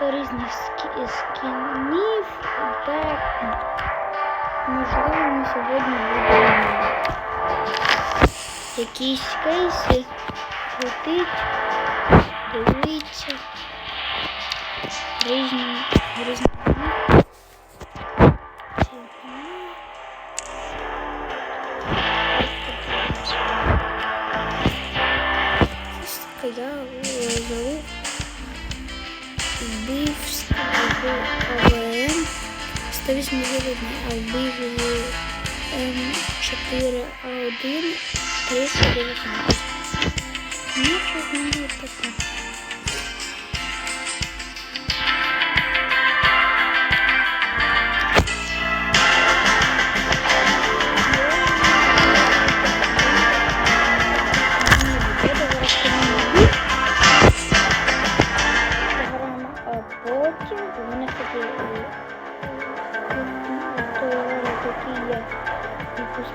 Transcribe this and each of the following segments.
багато різних скі скінів, так можливо ми сьогодні будемо якісь кейси крутить, дивиться, різні різні. АВМ 181, Албивії М4А1 319. Ну, що з ним?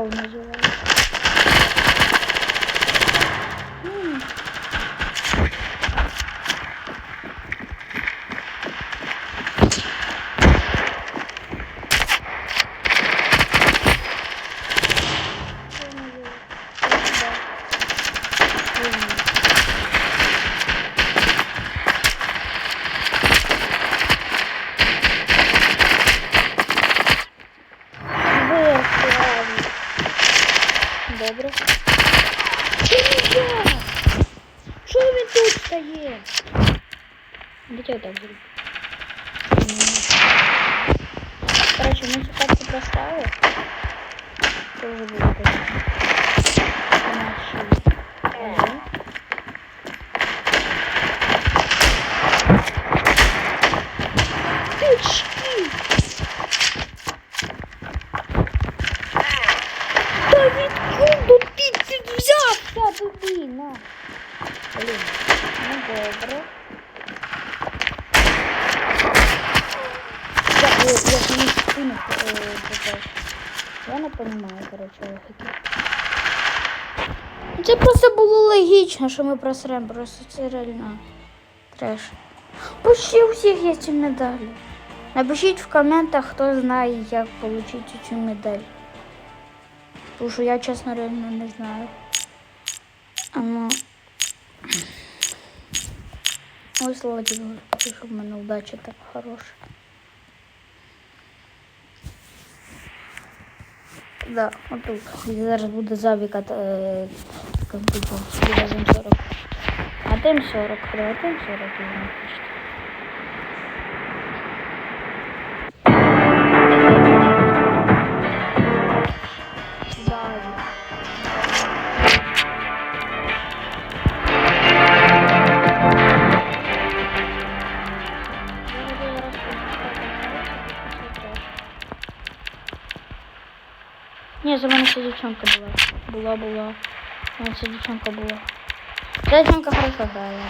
olmaz olay. добре. Чому я? Що він тут стає? Дайте я так зроблю. Короче, ми цю карту проставили. Тоже буде. Наші. Ага. Логічно, що ми просремо, просто це реально треш. Почти у всіх є ці медалі. Напишіть в коментах, хто знає, як отримати цю медаль. Тому що я, чесно, реально не знаю. А ну. Ой, слава Господи, щоб в мене удача так хороша. Да, отут. Зараз буде завіка е, комп'ютер. Буде зим 40. А тим 40, а тим 40 і напишіть. Завік. Ні, за мене ця дівчинка була. Була, була. У мене ця дівчинка була. Ця дівчинка хорошо грає.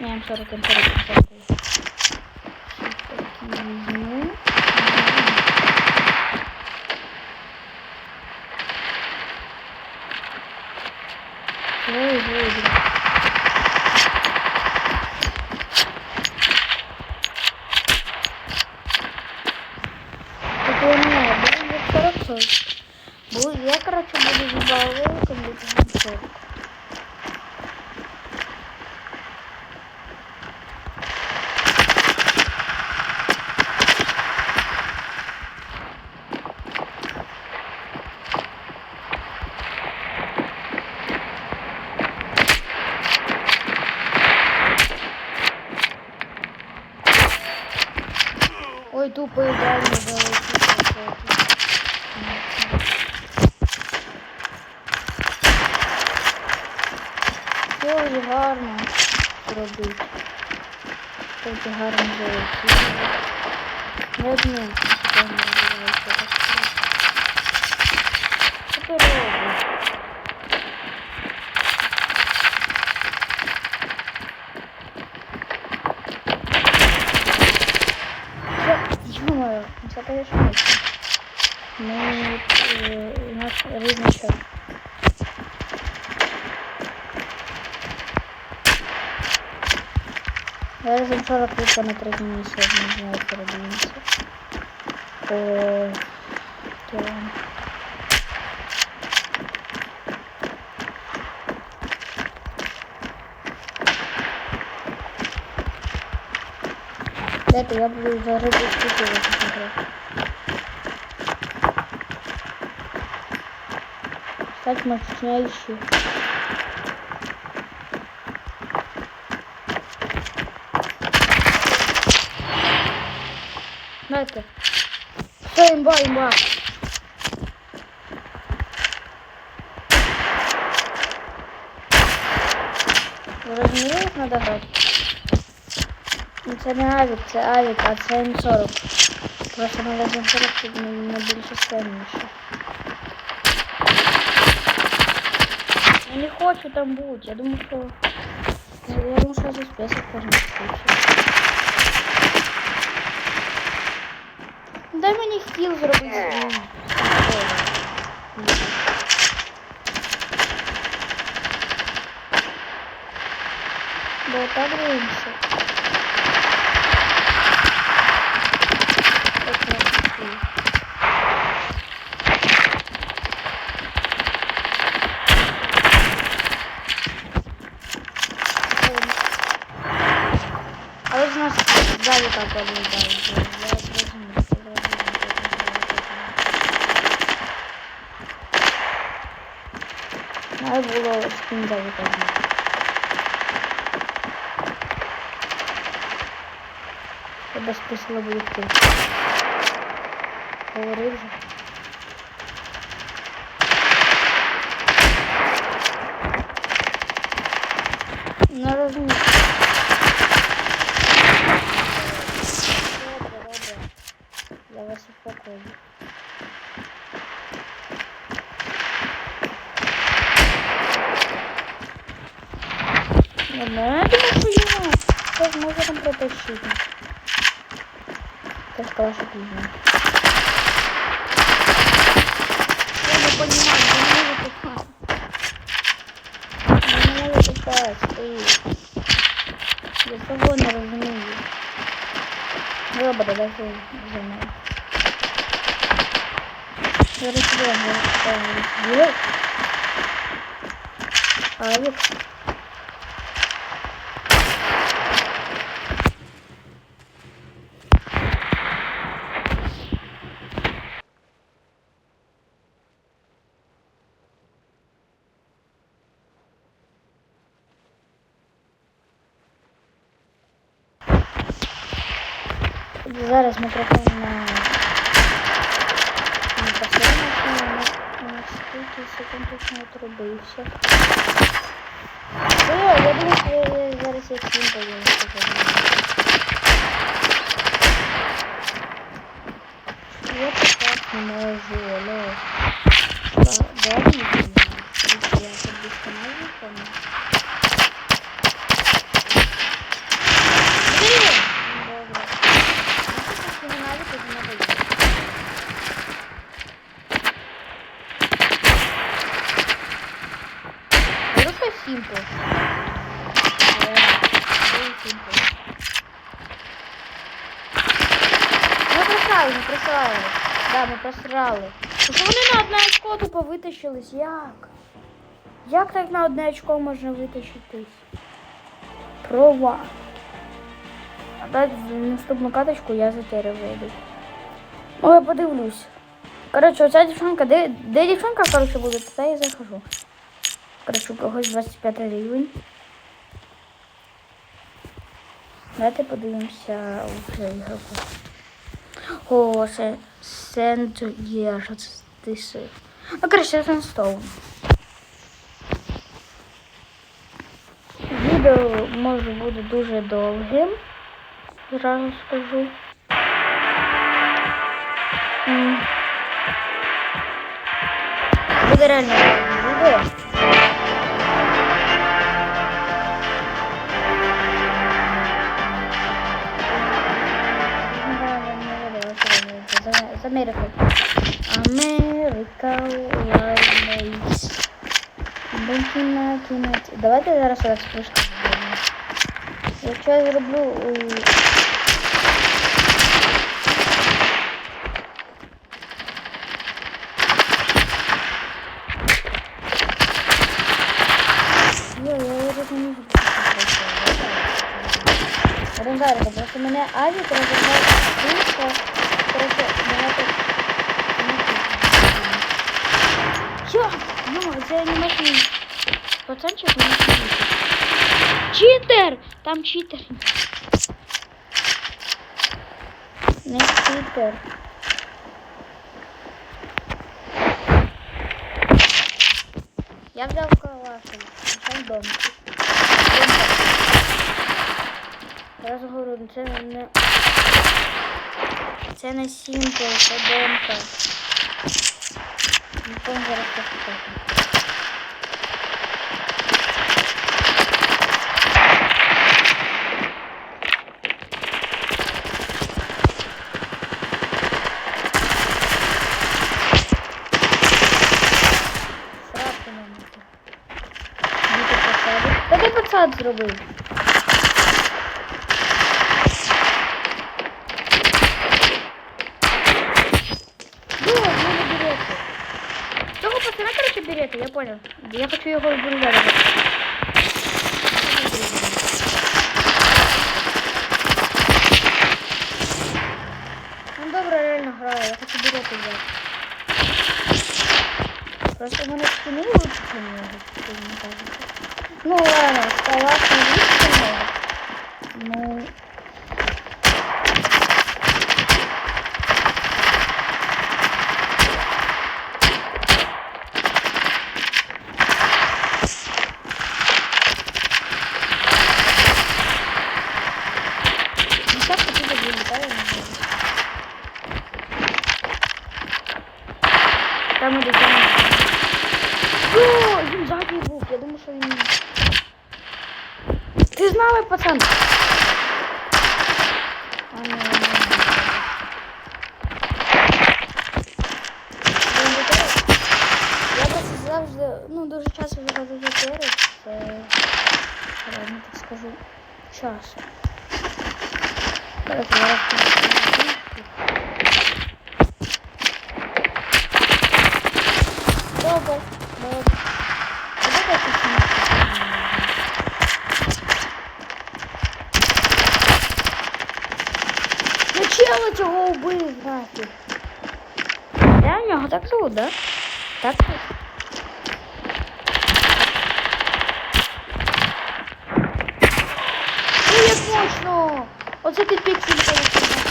Ні, М40, М40, М40. рыжничок. Я вже вчора кліпа на третій місяць, не знаю, передивився. О, э, то... Это я буду за рыбу скидывать. Стать мощнейший. Знаете, что имба, имба. В розмірах надо грати. Це не авік, це авік, а це М40. Просто на М40 тут не, більше складніше. Я не хочу там бути, я думаю, що... Ну, Я думаю, що за список кожен случай. Дай мені хіл зробити. Бо так. можна далі так оглядати. Я зрозумів. Треба було спін далі так. Треба спустила буде йти. Говорив же. Протащить. Как калаша пизна. Я не понимаю, я не могу попасть. Я не могу попасть. Эй. Я того не розумію. Добре, давай за мною. Зараз сюди, зараз Алекс. Зараз мікрофон на я так не можу, але... Давай. не знаю. Я тобі канал помню. Блін! Добре. Ну, ти навіть тут не вийде. Просто симпл. Симпл. Ми просрали, ми просрали. Да, ми просрали. Тому вони на одне очко тупо витащились. Як? Як так на одне очко можна витащитись? Прова. А далі наступну каточку я за тебе вийду. Ну, я подивлюсь. Коротше, оця дівчинка, де, де дівчинка, коротше, буде, туди я захожу. Коротше, у когось 25 рівень. Давайте подивимося вже ігроку. О, це Сент є, що. Ну, коротше, це Сенстоун. Відео може бути дуже довгим. Зразу скажу. М. Буде реально довге відео. З Америки. Америка лайнейс. Бенкіна кінець. Давайте зараз раз фішку зробимо. Якщо я зроблю. е, Розгарка, просто мене Авік розігнав швидко. Коротше, багато... Що? Ну, це анімаційний пацанчик анімаційний. Читер! Там читер. Не читер. Я взяв калашин. Там. Я ж говорю, це не... Це не сімпл, це домка. Не помню зараз як це. Сраку на мене. Діти посади. Та ти посад зробив. Ну, вы не берете. Того пацана, короче, берете, я понял. Я хочу его в бульваре. Он добре реально грає, я хочу берети взяти. Просто в мене спини лучше, чем мне кажется. Ну ладно, оставаться лучше. Ну... я думаю, що він. Ти знали, пацан? А, ні, ні, ні. Він літає. Я просто завжди, ну, дуже часто виходжу в ефіри, це, реально так скажу, час. Зараз я розкажу. Реально, так? Ну як мощно! Оце ти піксель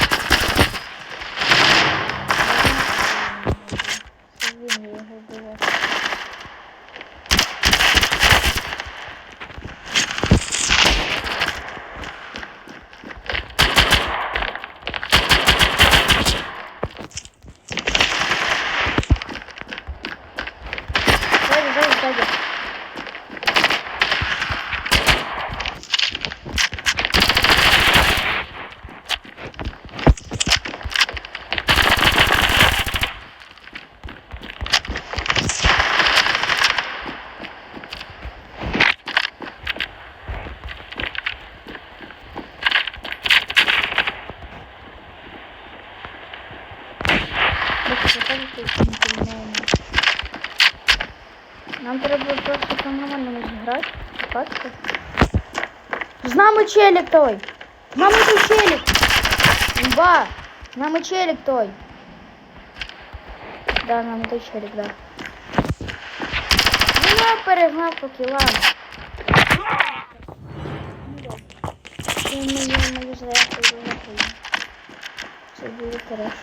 Тут не Нам треба просто по-нормальному зіграти. Бачите? З нами челік той! З нами той челік! Ба! З нами челік той! Да, з нами той челік, да. Ну, я перегнав по кілам. Це мою, мою зарядку йду на хуй. Це буде треш.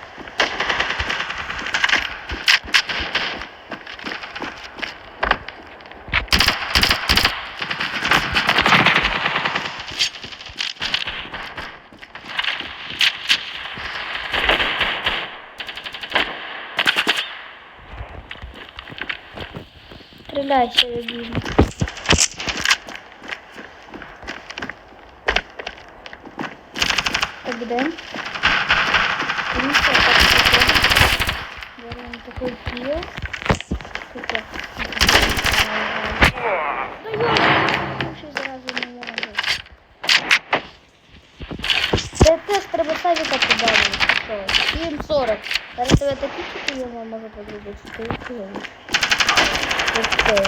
Стріляйся, я бігу. Так, де? Ну що, так, так, він такий зразу не можу. Це теж треба садика подавити. 7.40. Зараз тебе такі вкинеш. Окей.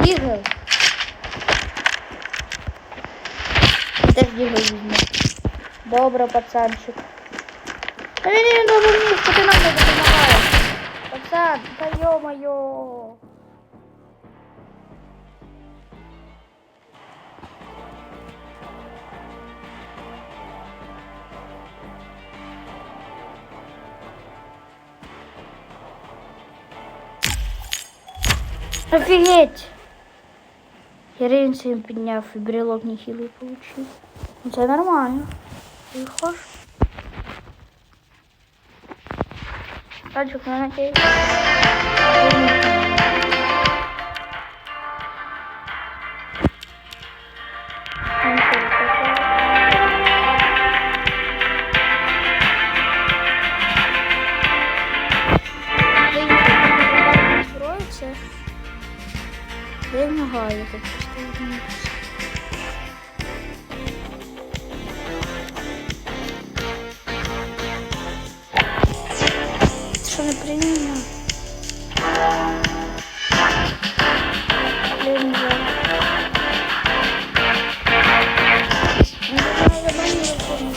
Дігл. Теж дігл візьме. Добре, пацанчик. Та ні, ну мені, що ти нам не допомагаєш? Пацан, та йо-моє. Офігеть! Я рівень своїм підняв і брелок нехилый получив. Ну це нормально. Ж. Тачок, на надеюсь. Я не гаю, тут просто не Що не прийняно? Блін, я... Ну, давай, давай, не виходь.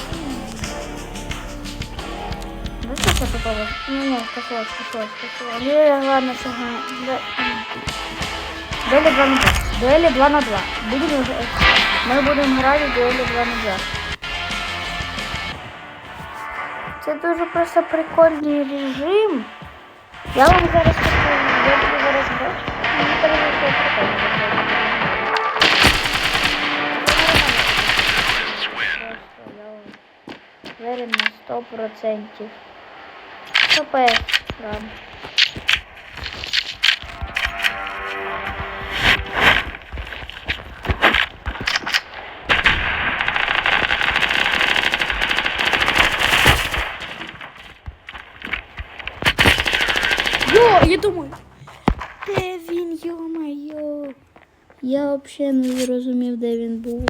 Да что это попало? Не, не, кослось, кослось, кослось. Не, ладно, сага. Да. Дуэли 2 на 2. Дуэли 2 на 2. Будем, уже- ми будемо грати в дуелі 2 на 2. Це дуже просто прикольний режим. Я вам зараз покажу, я буду зараз бачу. Мені на 100%. КП, ран. Взагалі не зрозумів, де він був.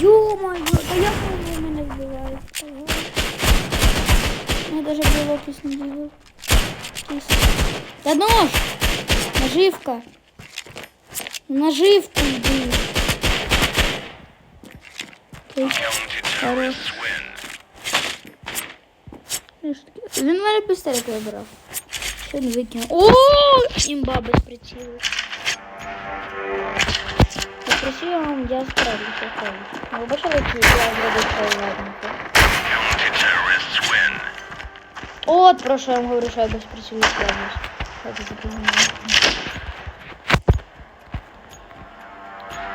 Йо-моє, да як вони мене вбивають? Я даже якийсь не дивив. Та нож! Наживка! Наживку йди. Хорош. Він мене пістолет вибрав. Що він викинув? О, імба без прицілу. Я працюю, я справлюся справлюся. Ви бачили, які я зробив свою ладненько? От про що я вам говорю, що я без прицілу справлюсь. Так, запоминаю.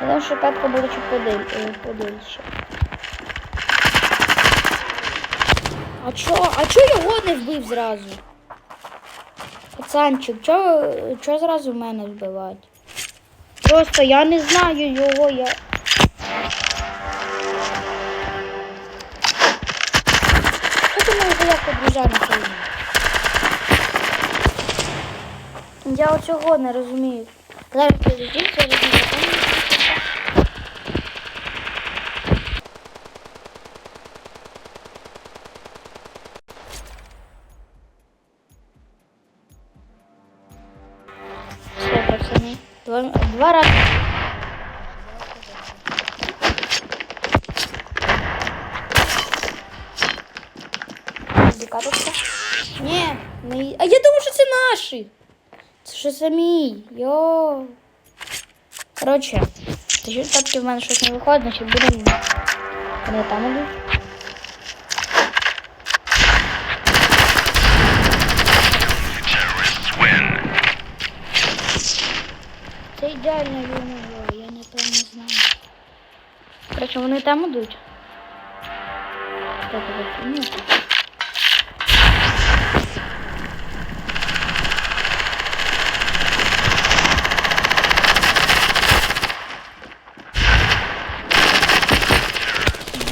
Я думаю, що пепка буде чуть подель, А чо? А чо його не вбив зразу? Пацанчик, чо, чо зразу мене вбивати? Просто я не знаю його, я. Що ти мене як під'їжджає на? Я оцього не розумію. Зараз підійдіть, я розумію. Коротше, ти що тапки в мене щось не виходить, значить будемо. Вони там ідуть. Це ідеально війна, я напевно знаю. Коротше, вони там ідуть. Так, так, ну.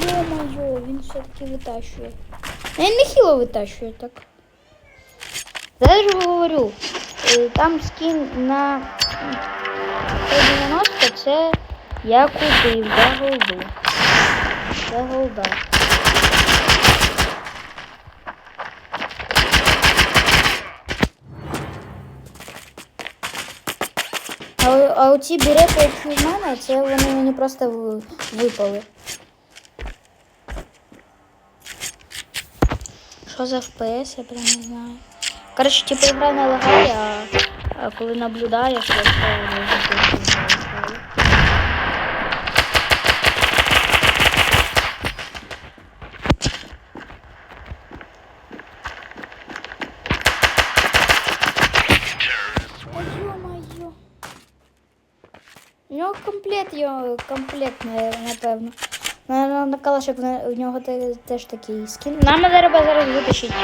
Ё-моё, він все-таки витащує. А Він нехило витащує так. Зараз же говорю, е, там скін на 190 це я купив за голду. За голда. А, а оці берети, які в мене, це вони мені просто випали. Що за FPS, я прям не знаю. Коротше, типу ігра не лагає, а, а коли наблюдаєш, то все комплект, його, комплект, на- напевно. Наверно, на калашик у нього теж такий скін. Нам треба зараз витащити.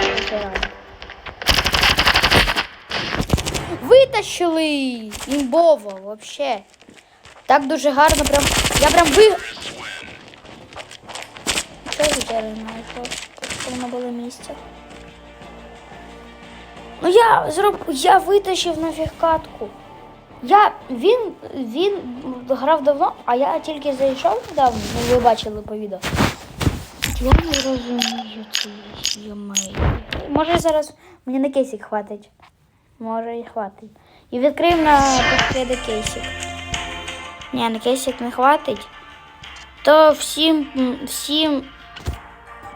Витащили! Імбово, вообще. Так дуже гарно, прям. Я прям ви. Що я знайшов? Воно було місце. Ну я зроб... я витащив нафіг катку. Я він він грав давно, а я тільки зайшов недавно, ну ви бачили по відео. Я не розумію це йомей. Може зараз мені на кейсик хватить. Може і хватить. І відкриємо на підкиди кейсик. Ні, на кейсик не хватить. То всім, всім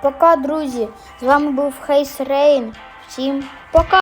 пока, друзі. З вами був Хейс Рейн. Всім пока.